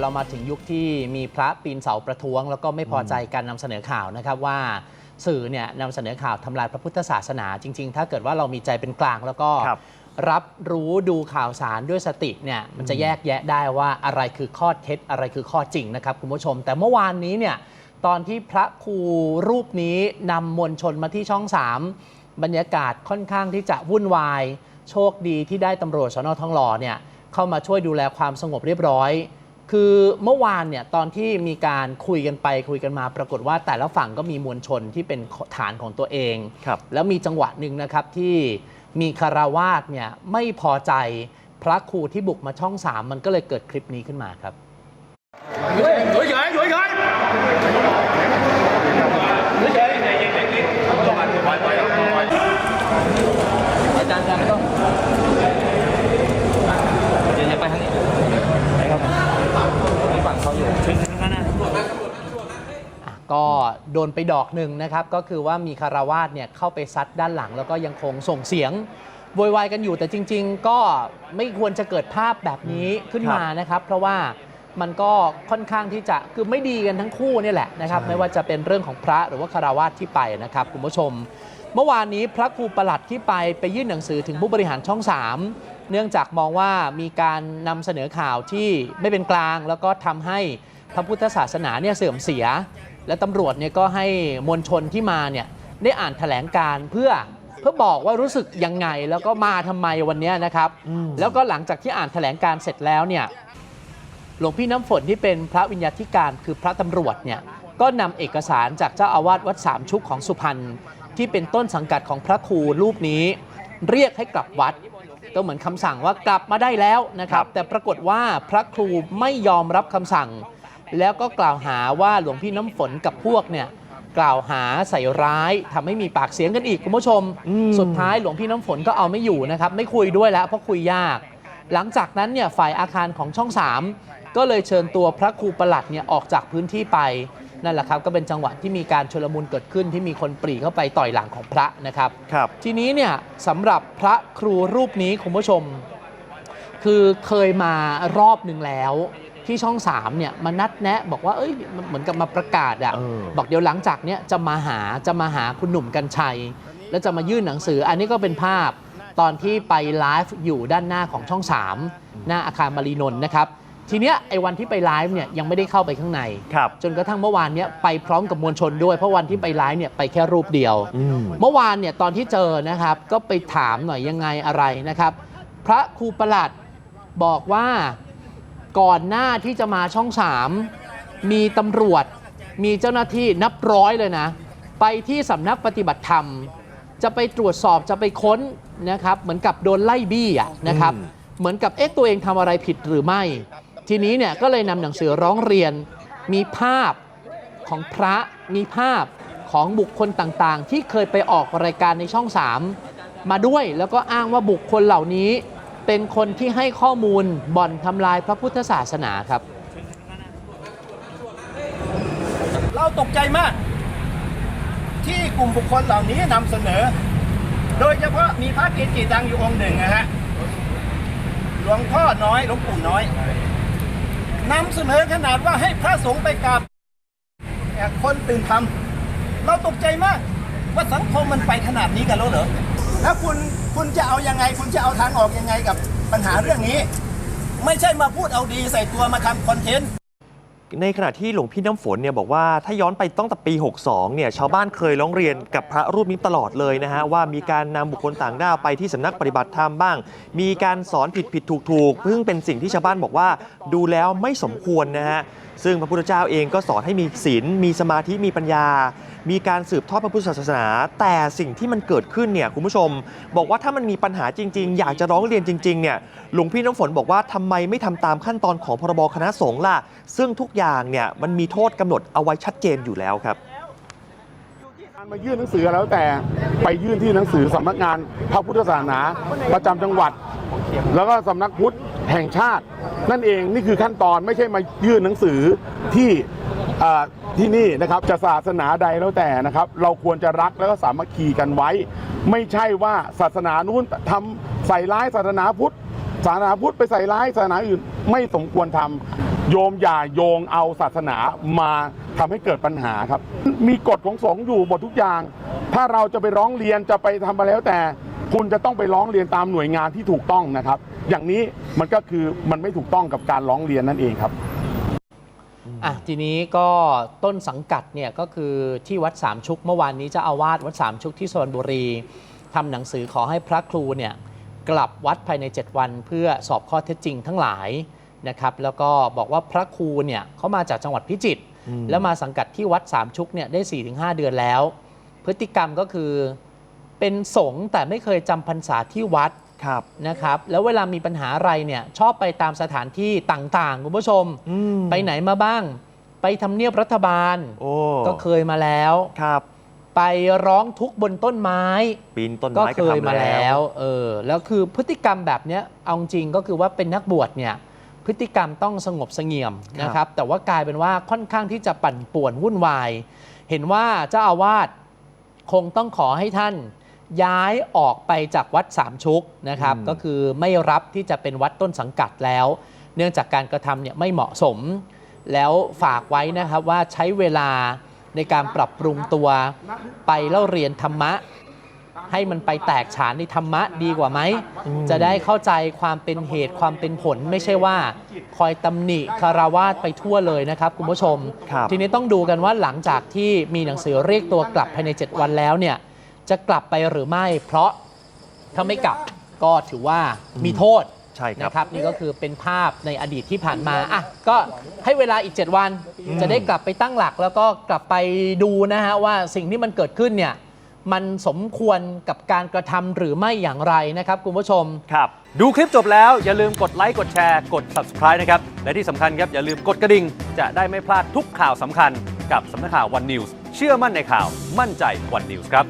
เรามาถึงยุคที่มีพระปีนเสาประท้วง แล้วก็ไม่พอใจการนำเสนอข่าวนะครับว่าสื่อเนี่ยนำเสนอข่าวทำลายพระพุทธศาสนา จริง ๆ ถ้าเกิดว่าเรามีใจเป็นกลางแล้วก็รับรับรู้ดูข่าวสารด้วยสติเนี่ยมันจะแยกแยะได้ว่าอะไรคือข้อเท็จอะไรคือข้อจริงนะครับคุณผู้ชม แต่เมื่อวานนี้เนี่ยตอนที่พระครูรูปนี้นำมวลชนมาที่ช่องสามบรรยากาศค่อนข้างที่จะวุ่นวาย โชคดีที่ได้ตำรวจสนทองหล่อเนี่ยเข้ามาช่วยดูแลความสงบเรียบร้อย คือเมื่อวานเนี่ยตอนที่มีการคุยกันไปคุยกันมา ปรากฏว่าแต่ละฝั่งก็มีมวลชนที่เป็นฐานของตัวเอง ครับแล้วมีจังหวะหนึ่งนะครับที่มีคาราวาสเนี่ยไม่พอใจพระครูที่บุกมาช่องสามมันก็เลยเกิดคลิปนี้ขึ้นมาครับอยู่เฉยอยู่เฉยอยู่เฉย อาจารย์อาจารย์ไม่ต้องเดี๋ยวจะไปทางนี้ครับฝั่งเขาอยู่ อะก็ โดนไปดอกหนึ่งนะครับ ก็คือว่ามีคาราวาสเนี่ยเข้าไปซัดด้านหลัง แล้วก็ยังคงส่งเสียงโวยวายกันอยู่แต่จริง ๆ ก็ไม่ควรจะเกิดภาพแบบนี้ขึ้นมานะครับ เพราะว่ามันก็ค่อนข้างที่จะคือไม่ดีกันทั้งคู่เนี่ยแหละนะครับ ไม่ว่าจะเป็นเรื่องของพระหรือว่าคาราวาสที่ไปนะครับคุณผู้ชม เมื่อวานนี้พระครูประหลัดที่ไปไปยื่นหนังสือถึงผู้บริหารช่อง 3 เนื่องจากมองว่ามีการนำเสนอข่าวที่ไม่เป็นกลาง แล้วก็ทำให้พระพุทธศาสนาเนี่ยเสื่อมเสีย และตำรวจเนี่ยก็ให้มวลชนที่มาเนี่ยได้อ่านแถลงการณ์เพื่อเพื่อบอกว่ารู้สึกยังไงแล้วก็มาทำไมวันเนี้ยนะครับ แล้วก็หลังจากที่อ่านแถลงการณ์เสร็จแล้วเนี่ยหลวงพี่น้ำฝนที่เป็นพระวิญญาธิการคือพระตำรวจเนี่ยก็นำเอกสารจากเจ้าอาวาสวัดสามชุกของสุพรรณที่เป็นต้นสังกัดของพระครูรูปนี้ เรียกให้กลับวัด ก็เหมือนคำสั่งว่ากลับมาได้แล้วนะครับ แต่ปรากฏว่าพระครูไม่ยอมรับคำสั่ง แล้วก็กล่าวหาว่าหลวงพี่น้ำฝนกับพวกเนี่ยกล่าวหาใส่ร้ายทำให้มีปากเสียงกันอีกคุณผู้ชม สุดท้ายหลวงพี่น้ำฝนก็เอาไม่อยู่นะครับ ไม่คุยด้วยแล้วเพราะคุยยาก หลังจากนั้นเนี่ยฝ่ายอาคารของช่อง 3 ก็เลยเชิญตัวพระครูประหลัดเนี่ยออกจากพื้นที่ไปนั่นแหละครับก็เป็นจังหวะที่มีการชลมุนเกิดขึ้นที่มีคนปรีเข้าไปต่อยหลังของพระนะครับ ครับ ทีนี้เนี่ยสำหรับพระครูรูปนี้คุณผู้ชม คือเคยมารอบหนึ่งแล้ว ที่ช่อง3เนี่ยมานัดแนะบอกว่าเอ้ยมันเหมือนกับมาประกาศอะเออ บอกเดี๋ยวหลังจากเนี้ยจะมาหาจะมาหาคุณหนุ่มกัญชัย แล้วจะมายื่นหนังสือ อันนี้ก็เป็นภาพตอนที่ไปไลฟ์อยู่ด้านหน้าของช่อง 3 หน้าอาคารมารีนนท์นะครับ ทีเนี้ยไอ้วันที่ไปไลฟ์เนี่ยยังไม่ได้เข้าไปข้างใน ครับ จนกระทั่งเมื่อวานเนี้ยไปพร้อมกับมวลชนด้วย เพราะวันที่ไปไลฟ์เนี่ยไปแค่รูปเดียว อืม เมื่อวานเนี่ยตอนที่เจอนะครับก็ไปถามหน่อยยังไงอะไรนะครับ พระครูประหลัดบอกว่า ก่อนหน้าที่จะมาช่องสามมีตำรวจมีเจ้าหน้าที่นับร้อยเลยนะ ไปที่สำนักปฏิบัติธรรม จะไปตรวจสอบจะไปค้นนะครับเหมือนกับโดนไล่บี้อะนะครับอืมเหมือนกับเอ๊ะตัวเองทำอะไรผิดหรือไม่ ทีนี้เนี่ยก็เลยนำหนังสือร้องเรียน มีภาพของพระมีภาพของบุคคลต่างๆ ที่เคยไปออกรายการในช่อง3มาด้วยแล้วก็อ้างว่าบุคคลเหล่านี้ เป็นคนที่ให้ข้อมูลบ่อนทำลายพระพุทธศาสนาครับ เราตกใจมาก ที่กลุ่มบุคคลเหล่านี้นำเสนอ โดยเฉพาะมีพระเกจิดังอยู่องค์หนึ่งนะฮะหลวงพ่อน้อยหลวงปู่น้อยนำเสนอขนาดว่าให้พระสงฆ์ไปกราบคนตื่นทำเราตกใจมากว่าสังคมมันไปขนาดนี้กันแล้วเหรอ แล้วคุณคุณจะเอายังไง คุณจะเอาทางออกยังไงกับปัญหาเรื่องนี้ ไม่ใช่มาพูดเอาดีใส่ตัวมาทำคอนเทนต์ ในขณะที่หลวงพี่น้ำฝนเนี่ยบอกว่าถ้าย้อนไปตั้งแต่ปี 62 เนี่ยชาวบ้านเคยร้องเรียนกับพระรูปนี้ตลอดเลยนะฮะว่ามีการนำบุคคลต่างด้าวไปที่สำนักปฏิบัติธรรมบ้าง มีการสอนผิดผิดถูกถูกซึ่งเป็นสิ่งที่ชาวบ้านบอกว่าดูแล้วไม่สมควรนะฮะซึ่งพระพุทธเจ้าเองก็สอนให้มีศีลมีสมาธิมีปัญญา มีการสืบทอดพระพุทธศาสนา แต่สิ่งที่มันเกิดขึ้นเนี่ยคุณผู้ชม บอกว่าถ้ามันมีปัญหาจริง ๆ อยากจะร้องเรียนจริงๆเนี่ยหลวงพี่น้ำฝนบอกว่าทำไมไม่ทำตามขั้นตอนของพรบคณะสงฆ์ล่ะซึ่งทุกอย่างเนี่ยมันมีโทษกำหนดเอาไว้ชัดเจนอยู่แล้วครับ การมายื่นหนังสือแล้วแต่ไปยื่นที่หนังสือสำนักงานพระพุทธศาสนาประจำจังหวัด แล้วก็สำนักพุทธแห่งชาติ นั่นเองนี่คือขั้นตอนไม่ใช่มายื่นหนังสือที่อ่อที่นี่นะครับจะศาสนาใดแล้วแต่นะครับ เราควรจะรักแล้วก็สามัคคีกันไว้ ไม่ใช่ว่าศาสนานู้นทำใส่ร้ายศาสนาพุทธศาสนาพุทธไปใส่ร้ายศาสนาอื่นไม่สมควรทำ โยมอย่าโยงเอาศาสนามาทำให้เกิดปัญหาครับ มีกฎของสงฆ์อยู่หมดทุกอย่าง ถ้าเราจะไปร้องเรียนจะไปทำอะไรแล้วแต่ คุณจะต้องไปร้องเรียนตามหน่วยงานที่ถูกต้องนะครับ อย่างนี้มันก็คือมันไม่ถูกต้องกับการร้องเรียนนั่นเองครับอะทีนี้ก็ต้นสังกัดเนี่ยก็คือที่วัดสามชุกเมื่อวานนี้เจะอาวาสวัดสามชุกที่สุพรรณบุรีทำหนังสือขอให้พระครูเนี่ยกลับวัดภายใน 7 วันเพื่อสอบข้อเท็จจริงทั้งหลาย นะครับแล้วก็บอกว่าพระครูเนี่ยเขามาจากจังหวัดพิจิตรอืมแล้วมาสังกัดที่วัดสามชุกเนี่ยได้4-5เดือนแล้ว พฤติกรรมก็คือเป็นสงฆ์แต่ไม่เคยจำพรรษาที่วัดครับนะครับแล้วเวลามีปัญหาอะไรเนี่ยชอบไปตามสถานที่ต่างๆคุณผู้ชมอืมไปไหนมาบ้าง ไปทำเนียบรัฐบาลโอ้ก็เคยมาแล้วครับ ไปร้องทุกข์บนต้นไม้ปีนต้นก็ไม้เคก็ยทำมาแล้แล้ววเออแล้วคือพฤติกรรมแบบเนี้ยเอาจริงก็คือว่าเป็นนักบวชเนี่ย พฤติกรรมต้องสงบเสงี่ยมนะครับ แต่ว่ากลายเป็นว่าค่อนข้างที่จะปั่นป่วนวุ่นวาย เห็นว่าเจ้าอาวาสคงต้องขอให้ท่านย้ายออกไปจากวัดสามชุกนะครับอืมก็คือไม่รับที่จะเป็นวัดต้นสังกัดแล้ว เนื่องจากการกระทำเนี่ยไม่เหมาะสม แล้วฝากไว้นะครับว่าใช้เวลาในการปรับปรุงตัวไปเล่าเรียนธรรมะ ให้มันไปแตกฉานในธรรมะดีกว่าไหม จะได้เข้าใจความเป็นเหตุความเป็นผลไม่ใช่ว่า คอยตำหนิคารวาสไปทั่วเลยนะครับคุณผู้ชมครับทีนี้ต้องดูกันว่าหลังจากที่มีหนังสือเรียกตัวกลับภายใน 7 วันแล้วเนี่ยจะกลับไปหรือไม่ เพราะถ้าไม่กลับก็ถือว่ามีโทษใช่ครับนะครับนี่ก็คือเป็นภาพในอดีตที่ผ่านมาอะก็ให้เวลาอีก 7 วัน จะได้กลับไปตั้งหลัก แล้วก็กลับไปดูนะฮะว่าสิ่งที่มันเกิดขึ้นเนี่ย มันสมควรกับการกระทำหรือไม่อย่างไรนะครับคุณผู้ชมครับดูคลิปจบแล้วอย่าลืมกดไลค์กดแชร์กด subscribe นะครับ และที่สำคัญครับอย่าลืมกดกระดิ่ง จะได้ไม่พลาดทุกข่าวสำคัญกับสำนักข่าววันนิวส์เชื่อมั่นในข่าวมั่นใจวันนิวส์ครับ